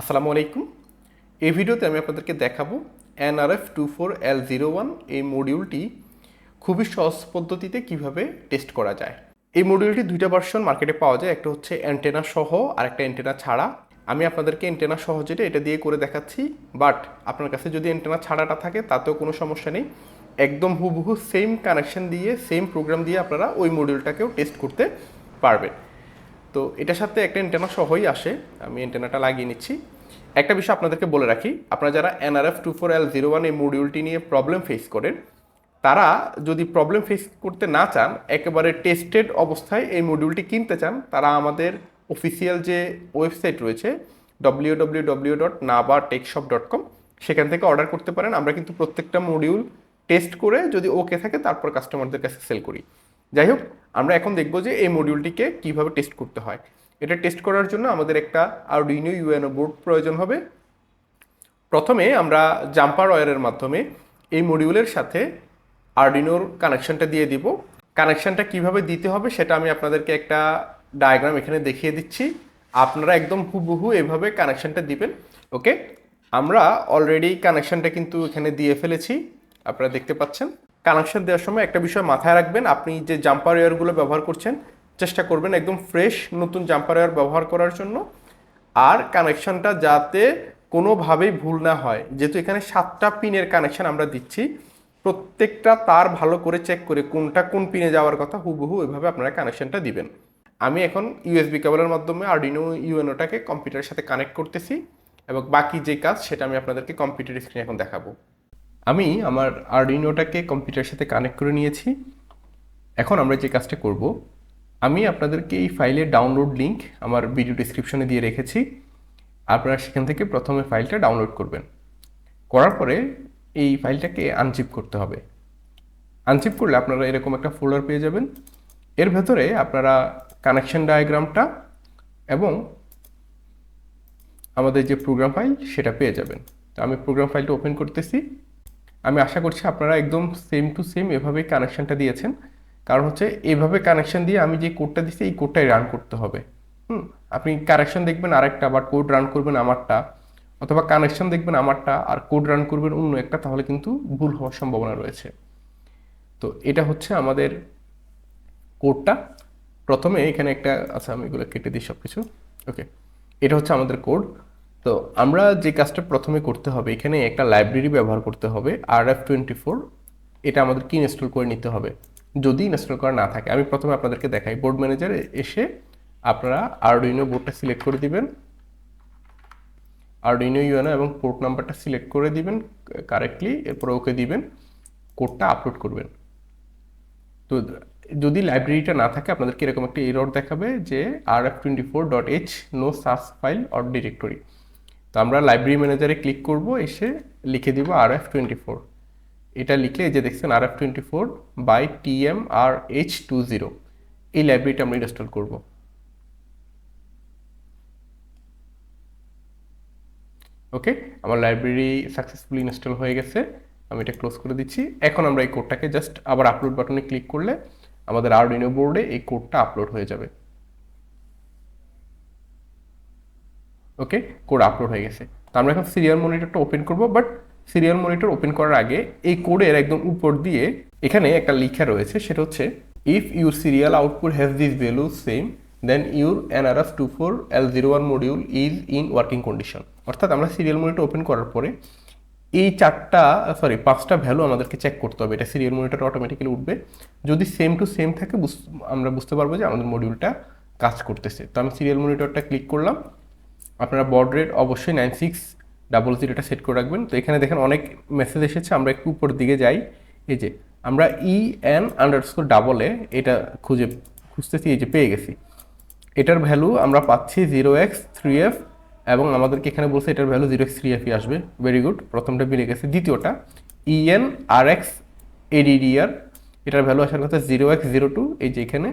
আসসালামু আলাইকুম। এই ভিডিওতে আমি আপনাদেরকে দেখাবো NRF two four L zero one এই মডিউলটি খুবই সহজ পদ্ধতিতে কীভাবে টেস্ট করা যায়। এই মডিউলটি দুইটা ভার্সন মার্কেটে পাওয়া যায়, একটা হচ্ছে অ্যান্টেনা সহ আর একটা অ্যান্টেনা ছাড়া। আমি আপনাদেরকে অ্যান্টেনা সহ যেটা, এটা দিয়ে করে দেখাচ্ছি বাট আপনার কাছে যদি অ্যান্টেনা ছাড়াটা থাকে, তাতেও কোনো সমস্যা নেই। একদম হুবহু সেম কানেকশন দিয়ে সেম প্রোগ্রাম দিয়ে আপনারা ওই মডিউলটাকেও টেস্ট করতে পারবেন। তো এটার সাথে একটা অ্যান্টেনা সহই আসে, আমি অ্যান্টেনাটা লাগিয়ে নিচ্ছি। একটা বিষয় আপনাদেরকে বলে রাখি, আপনারা যারা NRF two four L zero one এই মডিউলটি নিয়ে প্রবলেম ফেস করেন, তারা যদি প্রবলেম ফেস করতে না চান, একেবারে টেস্টেড অবস্থায় এই মডিউলটি কিনতে চান, তারা আমাদের অফিসিয়াল যে ওয়েবসাইট রয়েছে W W W dot Naba techshop dot com সেখান থেকে অর্ডার করতে পারেন। আমরা কিন্তু প্রত্যেকটা মডিউল টেস্ট করে যদি ওকে থাকে, তারপর কাস্টমারদের কাছে সেল করি। যাই হোক আমরা এখন দেখব যে এই মডিউলটিকে কীভাবে টেস্ট করতে হয়। এটা টেস্ট করার জন্য আমাদের একটা আরডুইনো ইউএনও বোর্ড প্রয়োজন হবে। প্রথমে আমরা জাম্পার ওয়্যারের মাধ্যমে এই মডিউলের সাথে আরডিনোর কানেকশনটা দিয়ে দিব। কানেকশনটা কীভাবে দিতে হবে সেটা আমি আপনাদেরকে একটা ডায়াগ্রাম এখানে দেখিয়ে দিচ্ছি। আপনারা একদম হুবহু এভাবে কানেকশনটা দিবেন। ওকে আমরা অলরেডি কানেকশনটা কিন্তু এখানে দিয়ে ফেলেছি। আপনারা দেখতে পাচ্ছেন। কানেকশন দেওয়ার সময় একটা বিষয় মাথায় রাখবেন, আপনি যে জাম্পার ওয়্যারগুলো ব্যবহার করছেন, চেষ্টা করবেন একদম ফ্রেশ নতুন জাম্পার ওয়্যার ব্যবহার করার জন্য। আর কানেকশনটা যাতে কোনোভাবেই ভুল না হয়, যেহেতু এখানে সাতটা পিনের কানেকশন আমরা দিচ্ছি, প্রত্যেকটা তার ভালো করে চেক করে কোনটা কোন পিনে যাওয়ার কথা হুবহু এভাবে আপনারা কানেকশনটা দিবেন। আমি এখন ইউএসবি কেবলের মাধ্যমে আরডিনো ইউএনওটাকে কম্পিউটারের সাথে কানেক্ট করতেছি, এবং বাকি যে কাজ সেটা আমি আপনাদেরকে কম্পিউটার স্ক্রিনে এখন দেখাবো। আমি আমার আরডিনোটাকে কম্পিউটারের সাথে কানেক্ট করে নিয়েছি। এখন আমরা যে কাজটা করব, আমি আপনাদেরকে এই ফাইলের ডাউনলোড লিঙ্ক আমার ভিডিও ডিসক্রিপশনে দিয়ে রেখেছি। আপনারা সেখান থেকে প্রথমে ফাইলটা ডাউনলোড করবেন। করার পরে এই ফাইলটাকে আনচিপ করতে হবে। আনচিপ করলে আপনারা এরকম একটা ফোল্ডার পেয়ে যাবেন। এর ভেতরে আপনারা কানেকশন ডায়াগ্রামটা এবং আমাদের যে প্রোগ্রাম ফাইল সেটা পেয়ে যাবেন। তো আমি প্রোগ্রাম ফাইলটা ওপেন করতেছি। আমি আশা করছি আপনারা একদম সেম টু সেম এভাবেই কানেকশনটা দিয়েছেন। কারণ হচ্ছে এইভাবে কানেকশন দিয়ে আমি যে কোডটা দিচ্ছি এই কোডটাই রান করতে হবে। হুম? আপনি কানেকশন দেখবেন আরেকটা বাট কোড রান করবেন আমারটা, অথবা কানেকশন দেখবেন আমারটা, আর কোড রান করবেন অন্য একটা, তাহলে কিন্তু ভুল হওয়ার সম্ভাবনা রয়েছে। তো এটা হচ্ছে আমাদের কোডটা প্রথমে এখানে একটা আচ্ছা আমি এগুলো কেটে দিই সব কিছু ওকে এটা হচ্ছে আমাদের কোড তো আমরা যে কাজটা প্রথমে করতে হবে, এখানে একটা লাইব্রেরি ব্যবহার করতে হবে আর এফ টোয়েন্টি ফোর এটা আমাদেরকে ইনস্টল করে নিতে হবে। যদি ইনস্টল করা না থাকে, আমি প্রথমে আপনাদেরকে দেখাই। বোর্ড ম্যানেজার এসে আপনারা আরডুইনো বোর্ডটা সিলেক্ট করে দিবেন। আরডুইনো ইউএনও এবং পোর্ট নাম্বারটা সিলেক্ট করে দিবেন কারেক্টলি এরপর ওকে দিবেন কোডটা আপলোড করবেন। তো যদি লাইব্রেরিটা না থাকে, আপনাদেরকে এরকম একটা এরর দেখাবে যে R F twenty four dot H no such file or directory আমরা লাইব্রেরি ম্যানেজারে ক্লিক করব, এসে লিখে দিব আর এফ টোয়েন্টি ফোর এটা লিখলে এই যে দেখছেন R F twenty four by T M R H two zero এই লাইব্রেরিটা আমরা ইনস্টল করব। ওকে আমার লাইব্রেরি সাকসেসফুলি ইনস্টল হয়ে গেছে। আমি এটা ক্লোজ করে দিচ্ছি। এখন আমরা এই কোডটাকে জাস্ট আবার আপলোড বাটনে ক্লিক করলে আমাদের আরডিনো বোর্ডে এই কোডটা আপলোড হয়ে যাবে। ওকে? কোড আপলোড হয়ে গেছে। তো আমরা এখন সিরিয়াল মনিটরটা ওপেন করব বাট সিরিয়াল মনিটর ওপেন করার আগে এই কোডের একদম উপর দিয়ে এখানে একটা লিখা রয়েছে, সেটা হচ্ছে if your serial output has this value same then your NRF two four L zero one module is in working condition অর্থাৎ আমরা সিরিয়াল মনিটর ওপেন করার পরে এই চারটা সরি পাঁচটা ভ্যালু আমাদেরকে চেক করতে হবে। এটা সিরিয়াল মনিটর অটোমেটিক্যালি উঠবে। যদি সেম টু সেম থাকে আমরা বুঝতে পারব যে আমাদের মডিউলটা কাজ করতেছে। তো আমি সিরিয়াল মনিটরটা ক্লিক করলাম। আপনারা বর্ড রেট অবশ্যই নাইন সিক্স ডাবল জিরোটা সেট করে রাখবেন। তো এখানে দেখেন অনেক মেসেজ এসেছে, আমরা একটু উপর দিকে যাই। এই যে, আমরা ই এন আন্ডারস্কোর ডাবলে এটা খুঁজে, খুঁজতেছি, এই যে পেয়ে গেছি। এটার ভ্যালু আমরা পাচ্ছি জিরো এক্স থ্রি এফ এবং আমাদেরকে এখানে বলছে এটার value zero X three F E আসবে। ভেরি গুড প্রথমটা মিলে গেছে। দ্বিতীয়টা ইএন আর এক্স এডিডিআর এটার ভ্যালু আসার কথা জিরো এক্স জিরো টু এই যে এখানে,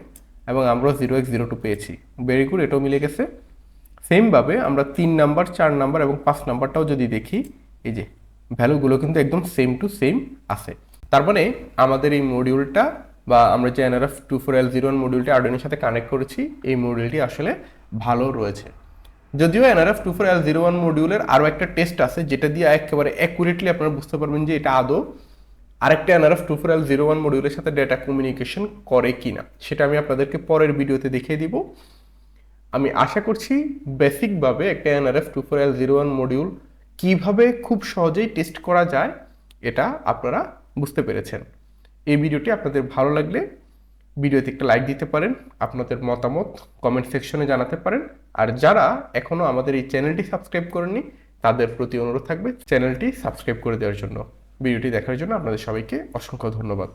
এবং আমরাও জিরো এক্স জিরো টু পেয়েছি। ভেরি গুড এটাও মিলে গেছে। সেমভাবে আমরা তিন নাম্বার, চার নাম্বার এবং পাঁচ নাম্বারটাও যদি দেখি, এই যে ভ্যালুগুলো কিন্তু একদম সেম টু সেম আছে। তার মানে আমাদের এই মডিউলটা বা আমরা যে NRF two four L zero মডিউলটি আর্ডেনের সাথে কানেক্ট করেছি, এই মডিউলটি আসলে ভালো রয়েছে। যদিও NRF two four L zero one মডিউলের আরও একটা টেস্ট আছে, যেটা দিয়ে একেবারে অ্যাকুরেটলি আপনারা বুঝতে পারবেন যে এটা আদৌ আরেকটা NRF two four L zero one মডিউলের সাথে ডেটা কমিউনিকেশন করে কি না সেটা আমি আপনাদেরকে পরের ভিডিওতে দেখিয়ে দিব। আমি আশা করছি বেসিকভাবে একটা NRF two four L zero one module কীভাবে খুব সহজেই টেস্ট করা যায়, এটা আপনারা বুঝতে পেরেছেন। এই ভিডিওটি আপনাদের ভালো লাগলে ভিডিওতে একটা লাইক দিতে পারেন, আপনাদের মতামত কমেন্ট সেকশনে জানাতে পারেন। আর যারা এখনও আমাদের এই চ্যানেলটি সাবস্ক্রাইব করেননি, তাদের প্রতি অনুরোধ থাকবে চ্যানেলটি সাবস্ক্রাইব করে দেওয়ার জন্য। ভিডিওটি দেখার জন্য আপনাদের সবাইকে অসংখ্য ধন্যবাদ।